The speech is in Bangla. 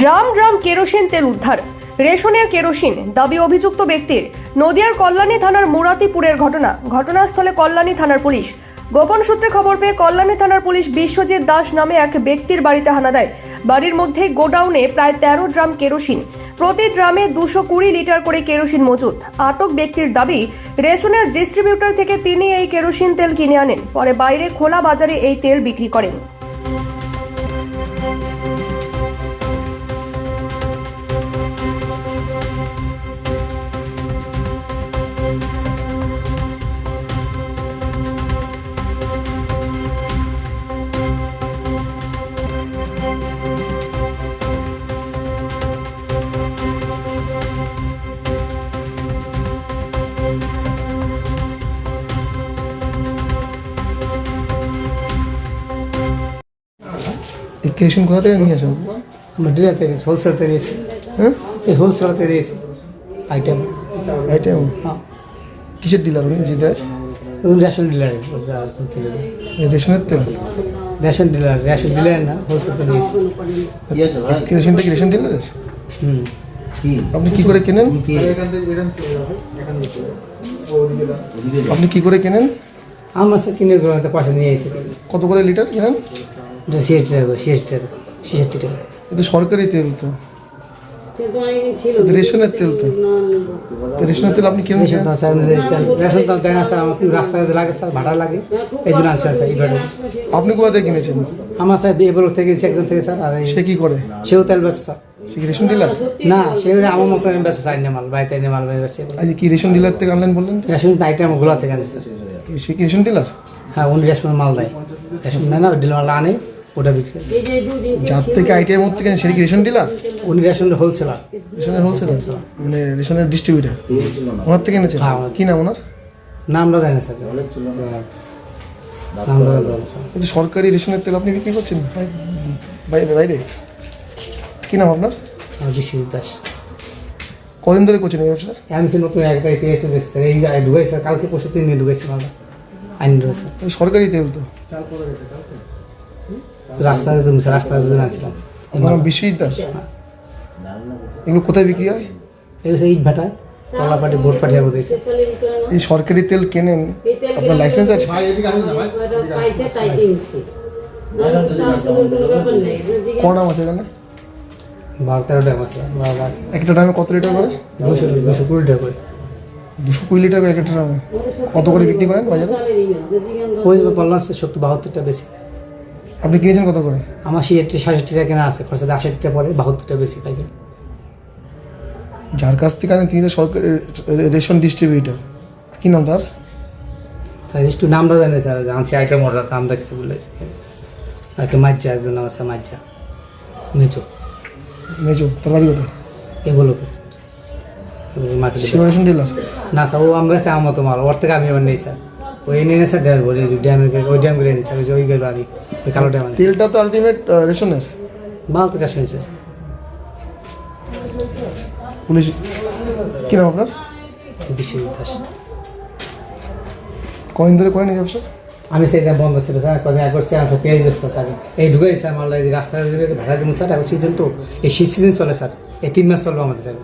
ড্রাম ড্রাম কেরোসিন তেল উদ্ধার। রেশনের কেরোসিন, দাবি অভিযুক্ত ব্যক্তির নদিয়ার কল্যাণী থানার মুরাতিপুরের ঘটনা। ঘটনাস্থলে কল্যাণী থানার পুলিশ। গোপন সূত্রে খবর পেয়ে কল্যাণী থানার পুলিশ বিশ্বজিৎ দাস নামে এক ব্যক্তির বাড়িতে হানা দেয়। বাড়ির মধ্যে গোডাউনে প্রায় তেরো ড্রাম কেরোসিন, প্রতি ড্রামে দুশো কুড়ি লিটার করে কেরোসিন মজুত। আটক ব্যক্তির দাবি, রেশনের ডিস্ট্রিবিউটর থেকে তিনি এই কেরোসিন তেল কিনে আনেন, পরে বাইরে খোলা বাজারে এই তেল বিক্রি করেন। এই কেশন কোথা থেকে নিয়ে আসেন আমরা ডিলার থেকে হোলসেল থেকে নিয়েছি হ্যাঁ এই হোলসেল কিসের ডিলার উনি? যে দেয় ওই রেশন ডিলারে রেশনের তেল? রেশন ডিলার রেশন ডিলার না হোলসেল নিয়েছি। কেরোসিনটা কি রেশন ডিলারের হুম। আপনি কি করে কেনেন? আপনি কি করে কেনেন? আমার সাথে কিনে গ্রহণতে পয়সা নিয়ে এসেছি। কত করে লিটার কেনেন? সিএসটি টাকা সিএসটি টাকা ছেষট্টি টাকা। এটা সরকারি তেল তো। রেশনের তেল তো। রেশনের তেল আপনি রেশন স্যার রেশন তো দেয় না স্যার আমার লাগে স্যার ভাড়া লাগে? এই জন্য আনছে স্যার এই ভাড়া আপনি কোথা থেকে কিনেছেন? আমার স্যার এবার থেকে একজন থেকে স্যার আর এই- সে কি করে? সেও তেল বেচে স্যার। সে কি রেশন ডিলার? না সে আমার মতো বেচে স্যার এনে মাল বাড়িতে এনে মাল বেচে আজ কি রেশন ডিলার থেকে আনলেন বললেন রেশন গোলা থেকে আনছে স্যার। সে কি রেশন ডিলার? হ্যাঁ উনি রেশন মাল দেয়। রেশন নেয় না ডিলার আনে। ওটা বিক্রি যার থেকে আইটিআই মধ্যে কেনেন সে কি রেশন ডিলার উনি রেশন হোলসেলার রেশনের হোলসেলার মানে রেশনের ডিস্ট্রিবিউটার ওনার থেকে এনেছেন? হ্যাঁ, কি নাম ওনার? নামটা জানি না স্যার। নামটা জানি না, স্যার। এই তো সরকারি রেশনের তেল আপনি বিক্রি করছেন? বাই- বাইরে বাইরে। কি নাম আপনার? আমার বিশ্বজিৎ দাস। কদিন ধরে করছেন এই ব্যবসা? আমি সে নতুন একবার পেয়েছি স্যার এই ঢুকাইছে স্যার কালকে পরশু তিন দিন ঢুকাইছে মালটা। আইন ঢুকেছে এই সরকারি তেল তো। রাস্তাতে তুমি স্যার রাস্তাতে দিন আনছিলাম আমার নাম। বিশ্বজিৎ দাস? এগুলো কোথায় বিক্রি হয়? এই ইট ভাটা কলা পাটি বোট পাঠিয়ে দিয়েছে। এই সরকারি তেল কেনেন? আপনার লাইসেন্স আছে? ক নাম আছে এখানে? বারো তেরো টাকা আছে বারো আছে। একটা ড্রামে কত লিটার করে? দুশো দুশো কুড়ি টাকা করে। দুশো কুড়ি লিটার করে একটা ড্রামে কত করে বিক্রি করেন বাজারে? ওই সে সত্তর বাহাত্তরটা বেশি। আপনি কিনেছেন কত করে? আমার ছিয়াত্তর সাতষট্টি টাকা কেনা আছে খরচা আষট্টিটা পরে বাহাত্তরটা বেশি পাইকারি যার কাছ থেকে আনেন তিনি তো সরকারি রেশন ডিস্ট্রিবিউটার কী নাম তার? তাই একটু নামটা জানি স্যার আনছি আইটেম অর্ডার নাম কিছু বলেছি একটা মাজ্জা একজন আমার স্যার মাজ্জা। মেচো মেজো তার বাড়ি কোথায়? এগুলো মার্কেটে ডিলার না স্যার ও আমরা স্যার আমার মতো মাল ওর থেকে আমি এবার নেই স্যার। ওই নিয়ে স্যার ড্যাম বলি ড্যামে ওই ড্যাম নিই স্যার ওই যে ওই গেলো আনি ওই কালো ড্যাম তেলটা তো আলটিমেট রেশনের মাল তো চারশো নিচ্ছে পুলিশ কি নাম আপনার? বিশ্বজিৎ দাস। কদিন ধরে করেন এই ব্যবসা? আমি সেটা বন্ধ ছিল স্যার কদিন করছি আমার পেঁয়াজ ব্যস্ত স্যার। এই ঢুকাই স্যার মালটা এই যে রাস্তায় ভাড়া দিব স্যার এখন সিজন তো এই শীত সিজন চলে স্যার। এই তিন মাস চলবে আমাদের স্যার।